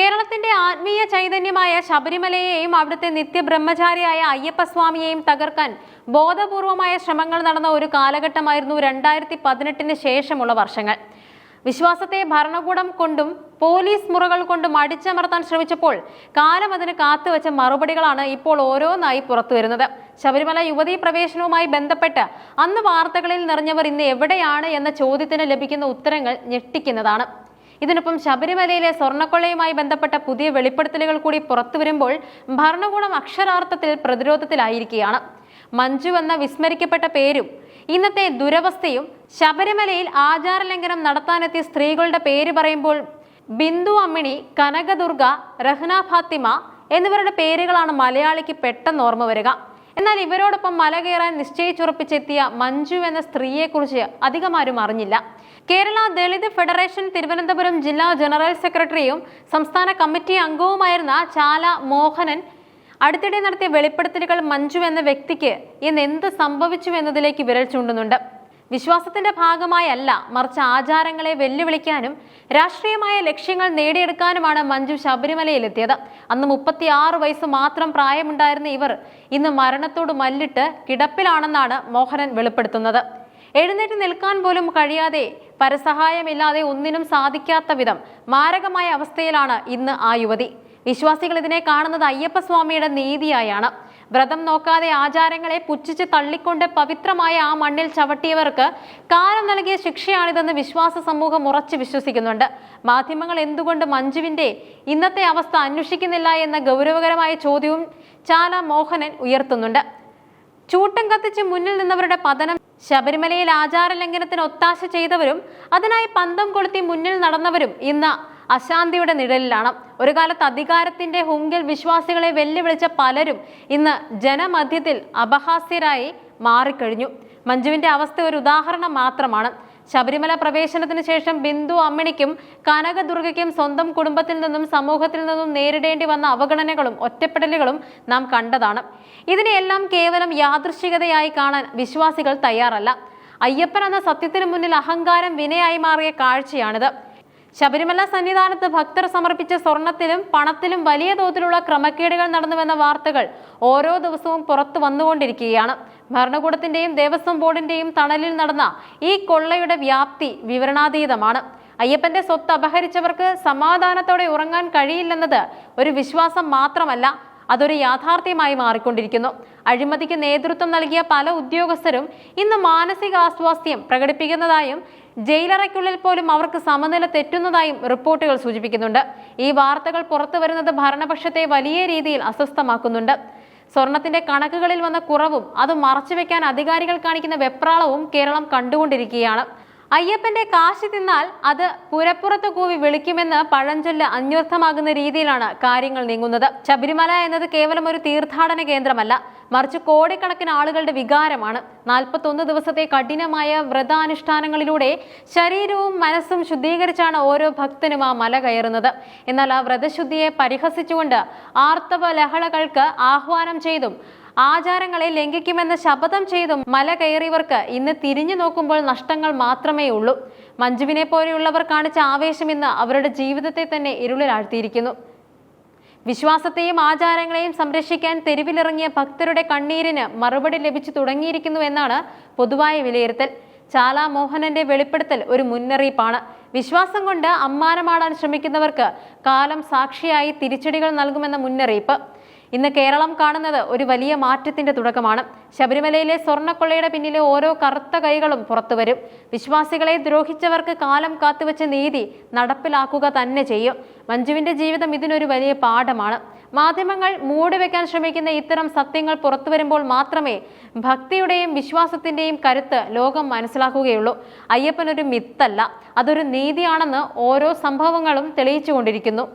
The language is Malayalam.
കേരളത്തിന്റെ ആത്മീയ ചൈതന്യമായ ശബരിമലയെയും അവിടുത്തെ നിത്യബ്രഹ്മചാരിയായ അയ്യപ്പസ്വാമിയെയും തകർക്കാൻ ബോധപൂർവമായ ശ്രമങ്ങൾ നടന്ന ഒരു കാലഘട്ടമായിരുന്നു രണ്ടായിരത്തി പതിനെട്ടിന് ശേഷമുള്ള വർഷങ്ങൾ. വിശ്വാസത്തെ ഭരണകൂടം കൊണ്ടും പോലീസ് മുറകൾ കൊണ്ടും അടിച്ചമർത്താൻ ശ്രമിച്ചപ്പോൾ കാലം അതിന് കാത്തുവച്ച മറുപടികളാണ് ഇപ്പോൾ ഓരോന്നായി പുറത്തുവരുന്നത് ശബരിമല യുവതീ പ്രവേശനവുമായി ബന്ധപ്പെട്ട് അന്ന് വാർത്തകളിൽ നിറഞ്ഞവർ ഇന്ന് എവിടെയാണ് എന്ന ചോദ്യത്തിന് ലഭിക്കുന്ന ഉത്തരങ്ങൾ ഞെട്ടിക്കുന്നതാണ്. ഇതിനൊപ്പം ശബരിമലയിലെ സ്വർണക്കൊള്ളയുമായി ബന്ധപ്പെട്ട പുതിയ വെളിപ്പെടുത്തലുകൾ കൂടി പുറത്തു വരുമ്പോൾ ഭരണകൂടം അക്ഷരാർത്ഥത്തിൽ പ്രതിരോധത്തിലായിരിക്കുകയാണ്. മഞ്ജു എന്ന വിസ്മരിക്കപ്പെട്ട പേരും ഇന്നത്തെ ദുരവസ്ഥയും ശബരിമലയിൽ ആചാരലംഘനം നടത്താനെത്തിയ സ്ത്രീകളുടെ പേര് പറയുമ്പോൾ ബിന്ദു അമ്മിണി കനകദുർഗ റഹ്ന ഫാത്തിമ എന്നിവരുടെ പേരുകളാണ് മലയാളിക്ക് പെട്ടെന്ന് ഓർമ്മ വരിക. എന്നാൽ ഇവരോടൊപ്പം മല കയറാൻ നിശ്ചയിച്ചുറപ്പിച്ചെത്തിയ മഞ്ജു എന്ന സ്ത്രീയെക്കുറിച്ച് അധികമാരും അറിഞ്ഞില്ല. കേരള ദളിത് ഫെഡറേഷൻ തിരുവനന്തപുരം ജില്ലാ ജനറൽ സെക്രട്ടറിയും സംസ്ഥാന കമ്മിറ്റി അംഗവുമായിരുന്ന ചാല മോഹനൻ അടുത്തിടെ നടത്തിയ വെളിപ്പെടുത്തലുകൾ മഞ്ജു എന്ന വ്യക്തിക്ക് ഇന്ന് എന്ത് സംഭവിച്ചു എന്നതിലേക്ക് വിരൽ ചൂണ്ടുന്നുണ്ട്. വിശ്വാസത്തിന്റെ ഭാഗമായല്ല മറിച്ച് ആചാരങ്ങളെ വെല്ലുവിളിക്കാനും രാഷ്ട്രീയമായ ലക്ഷ്യങ്ങൾ നേടിയെടുക്കാനുമാണ് മഞ്ജു ശബരിമലയിലെത്തിയത്. അന്ന് മുപ്പത്തി ആറ് വയസ്സ് മാത്രം പ്രായമുണ്ടായിരുന്ന ഇവർ ഇന്ന് മരണത്തോട് മല്ലിട്ട് കിടപ്പിലാണെന്നാണ് മോഹനൻ വെളിപ്പെടുത്തുന്നത്. എഴുന്നേറ്റ് നിൽക്കാൻ പോലും കഴിയാതെ പരസഹായമില്ലാതെ ഒന്നിനും സാധിക്കാത്ത വിധം മാരകമായ അവസ്ഥയിലാണ് ഇന്ന് ആ യുവതി. വിശ്വാസികൾ ഇതിനെ കാണുന്നത് അയ്യപ്പസ്വാമിയുടെ നീതിയായാണ്. വ്രതം നോക്കാതെ ആചാരങ്ങളെ പുച്ഛിച്ച് തള്ളിക്കൊണ്ട് പവിത്രമായ ആ മണ്ണിൽ ചവിട്ടിയവർക്ക് കാലം നൽകിയ ശിക്ഷയാണിതെന്ന് വിശ്വാസ സമൂഹം ഉറച്ചു വിശ്വസിക്കുന്നുണ്ട്. മാധ്യമങ്ങൾ എന്തുകൊണ്ട് മഞ്ജുവിന്റെ ഇന്നത്തെ അവസ്ഥ അന്വേഷിക്കുന്നില്ല എന്ന ഗൗരവകരമായ ചോദ്യവും ചാല മോഹനൻ ഉയർത്തുന്നുണ്ട്. ചൂട്ടം കത്തിച്ച് മുന്നിൽ നിന്നവരുടെ പതനം ശബരിമലയിൽ ആചാര ലംഘനത്തിന് ഒത്താശ ചെയ്തവരും അതിനായി പന്തം കൊളുത്തി മുന്നിൽ നടന്നവരും ഇന്ന് അശാന്തിയുടെ നിഴലിലാണ്. ഒരു കാലത്ത് അധികാരത്തിന്റെ ഹുങ്കിൽ വിശ്വാസികളെ വെല്ലുവിളിച്ച പലരും ഇന്ന് ജനമധ്യത്തിൽ അപഹാസ്യരായി മാറിക്കഴിഞ്ഞു. മഞ്ജുവിന്റെ അവസ്ഥ ഒരു ഉദാഹരണം മാത്രമാണ്. ശബരിമല പ്രവേശനത്തിന് ശേഷം ബിന്ദു അമ്മിണിക്കും കനകദുർഗയ്ക്കും സ്വന്തം കുടുംബത്തിൽ നിന്നും സമൂഹത്തിൽ നിന്നും നേരിടേണ്ടി വന്ന അവഗണനകളും ഒറ്റപ്പെടലുകളും നാം കണ്ടതാണ്. ഇതിനെയെല്ലാം കേവലം യാദൃശികതയായി കാണാൻ വിശ്വാസികൾ തയ്യാറല്ല. അയ്യപ്പൻ എന്ന സത്യത്തിനു മുന്നിൽ അഹങ്കാരം വിനയായി മാറിയ കാഴ്ചയാണിത്. ശബരിമല സന്നിധാനത്ത് ഭക്തർ സമർപ്പിച്ച സ്വർണത്തിലും പണത്തിലും വലിയ തോതിലുള്ള ക്രമക്കേടുകൾ നടന്നുവെന്ന വാർത്തകൾ ഓരോ ദിവസവും പുറത്തു വന്നുകൊണ്ടിരിക്കുകയാണ്. ഭരണകൂടത്തിന്റെയും ദേവസ്വം ബോർഡിന്റെയും തണലിൽ നടന്ന ഈ കൊള്ളയുടെ വ്യാപ്തി വിവരണാതീതമാണ്. അയ്യപ്പന്റെ സ്വത്ത് അപഹരിച്ചവർക്ക് സമാധാനത്തോടെ ഉറങ്ങാൻ കഴിയില്ലെന്നത് ഒരു വിശ്വാസം മാത്രമല്ല അതൊരു യാഥാർത്ഥ്യമായി മാറിക്കൊണ്ടിരിക്കുന്നു. അഴിമതിക്ക് നേതൃത്വം നൽകിയ പല ഉദ്യോഗസ്ഥരും ഇന്ന് മാനസികാസ്വാസ്ഥ്യം പ്രകടിപ്പിക്കുന്നതായും ജയിലറയ്ക്കുള്ളിൽ പോലും അവർക്ക് സമനില തെറ്റുന്നതായും റിപ്പോർട്ടുകൾ സൂചിപ്പിക്കുന്നുണ്ട്. ഈ വാർത്തകൾ പുറത്തു വരുന്നത് ഭരണപക്ഷത്തെ വലിയ രീതിയിൽ അസ്വസ്ഥമാക്കുന്നുണ്ട്. സ്വർണത്തിന്റെ കണക്കുകളിൽ വന്ന കുറവും അത് മറച്ചുവെക്കാൻ അധികാരികൾ കാണിക്കുന്ന വെപ്രാളവും കേരളം കണ്ടുകൊണ്ടിരിക്കുകയാണ്. അയ്യപ്പന്റെ കാശി തിന്നാൽ അത് പുരപ്പുറത്ത് കൂവി വിളിക്കുമെന്ന് പഴഞ്ചൊല്ല് അന്വർത്ഥമാകുന്ന രീതിയിലാണ് കാര്യങ്ങൾ നീങ്ങുന്നത്. ശബരിമല എന്നത് കേവലം ഒരു തീർത്ഥാടന കേന്ദ്രമല്ല. മറിച്ച് കോടിക്കണക്കിന് ആളുകളുടെ വികാരമാണ്. നാൽപ്പത്തൊന്ന് ദിവസത്തെ കഠിനമായ വ്രതാനുഷ്ഠാനങ്ങളിലൂടെ ശരീരവും മനസ്സും ശുദ്ധീകരിച്ചാണ് ഓരോ ഭക്തനും ആ മല കയറുന്നത്. എന്നാൽ ആ വ്രതശുദ്ധിയെ പരിഹസിച്ചുകൊണ്ട് ആർത്തവ ലഹളകൾക്ക് ആഹ്വാനം ചെയ്തും ആചാരങ്ങളെ ലംഘിക്കുമെന്ന് ശപഥം ചെയ്തും മല കയറിയവർക്ക് ഇന്ന് തിരിഞ്ഞു നോക്കുമ്പോൾ നഷ്ടങ്ങൾ മാത്രമേ ഉള്ളൂ. മഞ്ജുവിനെ പോലെയുള്ളവർ കാണിച്ച ആവേശം ഇന്ന് അവരുടെ ജീവിതത്തെ തന്നെ ഇരുളിലാഴ്ത്തിയിരിക്കുന്നു. വിശ്വാസത്തെയും ആചാരങ്ങളെയും സംരക്ഷിക്കാൻ തെരുവിലിറങ്ങിയ ഭക്തരുടെ കണ്ണീരിന് മറുപടി ലഭിച്ചു തുടങ്ങിയിരിക്കുന്നു എന്നാണ് പൊതുവായ വിലയിരുത്തൽ. ചാല മോഹനന്റെ വെളിപ്പെടുത്തൽ ഒരു മുന്നറിയിപ്പാണ്. വിശ്വാസം കൊണ്ട് അമ്മാനമാടാൻ ശ്രമിക്കുന്നവർക്ക് കാലം സാക്ഷിയായി തിരിച്ചടികൾ നൽകുമെന്ന മുന്നറിയിപ്പ്. ഇന്ന് കേരളം കാണുന്നത് ഒരു വലിയ മാറ്റത്തിന്റെ തുടക്കമാണ്. ശബരിമലയിലെ സ്വർണക്കൊള്ളയുടെ പിന്നിലെ ഓരോ കറുത്ത കൈകളും പുറത്തുവരും വിശ്വാസികളെ ദ്രോഹിച്ചവർക്ക് കാലം കാത്തുവെച്ച നീതി നടപ്പിലാക്കുക തന്നെ ചെയ്യും. മഞ്ജുവിന്റെ ജീവിതം ഇതിനൊരു വലിയ പാഠമാണ്. മാധ്യമങ്ങൾ മൂടിവെക്കാൻ ശ്രമിക്കുന്ന ഇത്തരം സത്യങ്ങൾ പുറത്തു വരുമ്പോൾ മാത്രമേ ഭക്തിയുടെയും വിശ്വാസത്തിന്റെയും കരുത്ത് ലോകം മനസ്സിലാക്കുകയുള്ളൂ. അയ്യപ്പനൊരു മിത്തല്ല. അതൊരു നീതിയാണെന്ന് ഓരോ സംഭവങ്ങളും തെളിയിച്ചുകൊണ്ടിരിക്കുന്നു.